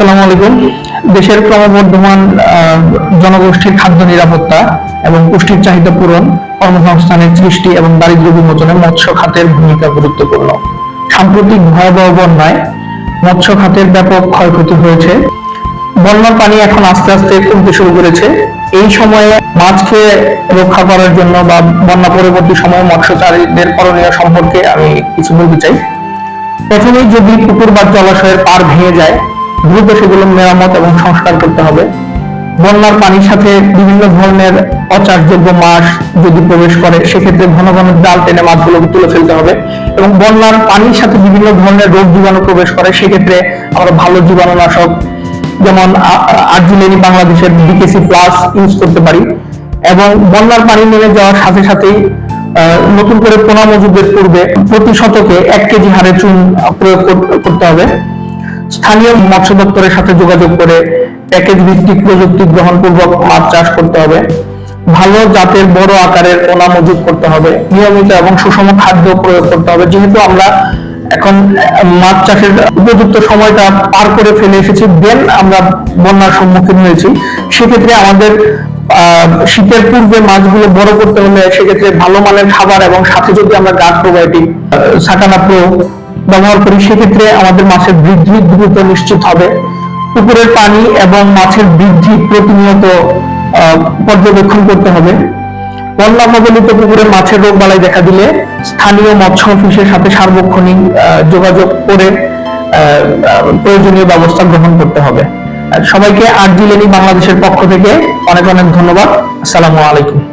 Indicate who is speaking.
Speaker 1: আসসালামু আলাইকুম। দেশের ক্রমবর্ধমান জনগোষ্ঠীর খাদ্য নিরাপত্তা এবং পুষ্টির চাহিদা পূরণ, কর্মসংস্থানের সৃষ্টি এবং দারিদ্র বিমোচনে মৎস্য খাতের ভূমিকা গুরুত্বপূর্ণ। সাম্প্রতিক ভয়াবহ বন্যায় মৎস্য খাতের ব্যাপক ক্ষয়ক্ষতি হয়েছে। বন্যার পানি এখন আস্তে আস্তে কমতে শুরু করেছে। এই সময়ে মাছকে রক্ষা করার জন্য বা বন্যা পরবর্তী সময়ে মৎস্যচারীদের করণীয় সম্পর্কে আমি কিছু বলতে চাই। প্রথমেই যদি পুকুর বা জলাশয়ের পার ভেঙে যায় দ্রুত সেগুলো মেরামত এবং সংস্কার করতে হবে। বন্যার পানির সাথে বিভিন্ন ধরনের অচারযোগ্য মাছ যদি প্রবেশ করে, সেক্ষেত্রে ঘন ঘন জাল টেনে মাছগুলোকে তুলে ফেলতে হবে। এবং বন্যার পানির সাথে বিভিন্ন ধরনের রোগ জীবাণু প্রবেশ করে, সেক্ষেত্রে আমরা ভালো জীবাণুনাশক যেমন আর্জুলেনি বাংলাদেশের বিকেসি প্লাস ইউজ করতে পারি। এবং বন্যার পানি নেমে যাওয়ার সাথে সাথেই নতুন করে পোনা মজুদের পূর্বে প্রতি শতকে এক কেজি হারে চুন প্রয়োগ কর- করতে হবে। স্থানীয় মৎস্য দপ্তরের সাথে যোগাযোগ করে প্যাকেজ ভিত্তিক প্রযুক্তি গ্রহণপূর্বক মাছ চাষ করতে হবে। ভালো জাতের বড় আকারের পোনা মজুদ করতে হবে। নিয়মিত এবং সুষম খাদ্য প্রয়োগ করতে হবে। যেহেতু আমরা এখন মাছ চাষের উপযুক্ত সময়টা পার করে ফেলে এসেছি, দেন আমরা বন্যার সম্মুখীন হয়েছি। সেক্ষেত্রে আমাদের শীতের পূর্বে মাছগুলো বড় করতে হলে সেক্ষেত্রে ভালো মানের খাবার এবং সাথে যদি আমরা গাছ প্রোবায়োটিক সাকানা প্রো ব্যবহার করি, সেক্ষেত্রে আমাদের মাছের বৃদ্ধি দ্রুত নিশ্চিত হবে। পুকুরের পানি এবং মাছের বৃদ্ধি প্রতিনিয়ত পর্যবেক্ষণ করতে হবে। বন্যা কবলিত পুকুরে মাছের রোগ বালাই দেখা দিলে স্থানীয় মৎস্য অফিসের সাথে সার্বক্ষণিক যোগাযোগ করে প্রয়োজনীয় ব্যবস্থা গ্রহণ করতে হবে। সবাইকে আট জিলেনি বাংলাদেশের পক্ষ থেকে অনেক অনেক ধন্যবাদ। আসসালামু আলাইকুম।